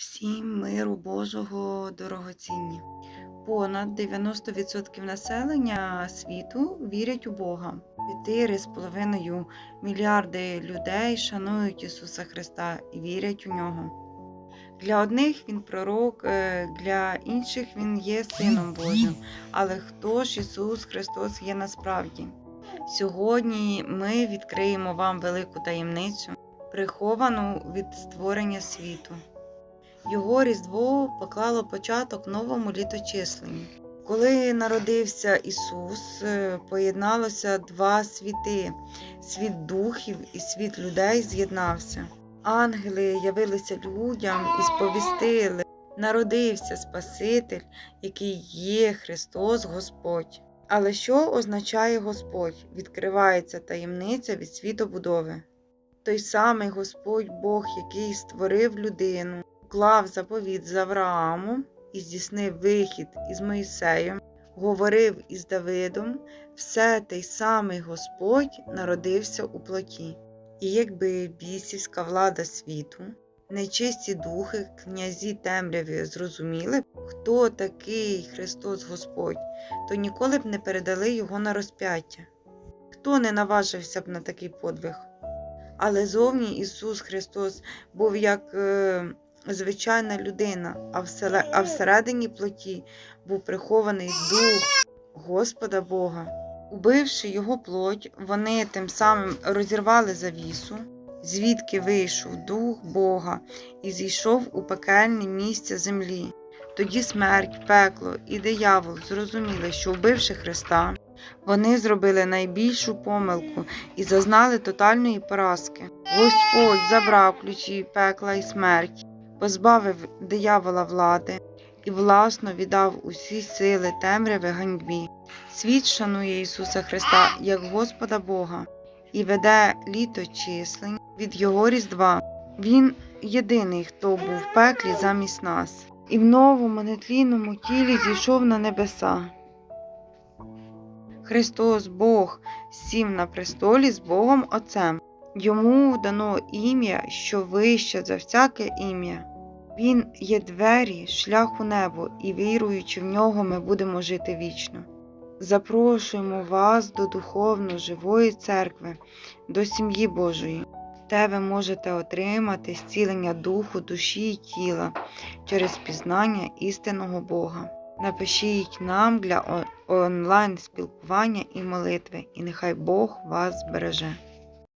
Всім миру Божого дорогоцінні. Понад 90% населення світу вірять у Бога. 4,5 мільярди людей шанують Ісуса Христа і вірять у нього. Для одних він пророк, е, для інших він є Сином Божим. Але хто ж Ісус Христос є насправді? Сьогодні ми відкриємо вам велику таємницю, приховану від створення світу. Його Різдво поклало початок новому літочисленню. Коли народився Ісус, е, поєдналося два світи: світ духів і світ людей з'єднався. Ангели явилися людям і сповістили: народився Спаситель, який є Христос Господь. Але що означає Господь? Відкривається таємниця від світобудови. Той самий Господь Бог, який створив людину, уклав заповіт з Авраамом і здійснив вихід із Моїсеєм, говорив із Давидом, все той самий Господь народився у плоті. І якби бісівська влада світу, нечисті духи, князі темряві зрозуміли, б, хто такий Христос Господь, то ніколи б не передали його на розп'яття. Хто не наважився б на такий подвиг? Але зовні Ісус Христос був як е, звичайна людина, а, всередині плоті був прихований дух Господа Бога. Убивши його плоть, вони тим самим розірвали завісу, звідки вийшов дух Бога і зійшов у пекельне місце землі. Тоді смерть, пекло і диявол зрозуміли, що вбивши Христа, вони зробили найбільшу помилку і зазнали тотальної поразки. Господь забрав ключі пекла і смерті, позбавив диявола влади і власно віддав усі сили темряви ганьбі. Світ шанує Ісуса Христа як Господа Бога і веде літо числень від Його Різдва. Він єдиний, хто був в пеклі замість нас, і в новому нетлінному тілі зійшов на небеса. Христос Бог сів на престолі з Богом Отцем. Йому дано ім'я, що вище за всяке ім'я. Він є двері, шлях у небо, і віруючи в нього, ми будемо жити вічно. Запрошуємо вас до духовно живої церкви, до сім'ї Божої, де ви можете отримати зцілення духу, душі і тіла через пізнання істинного Бога. Напишіть нам для онлайн спілкування і молитви, і нехай Бог вас збереже.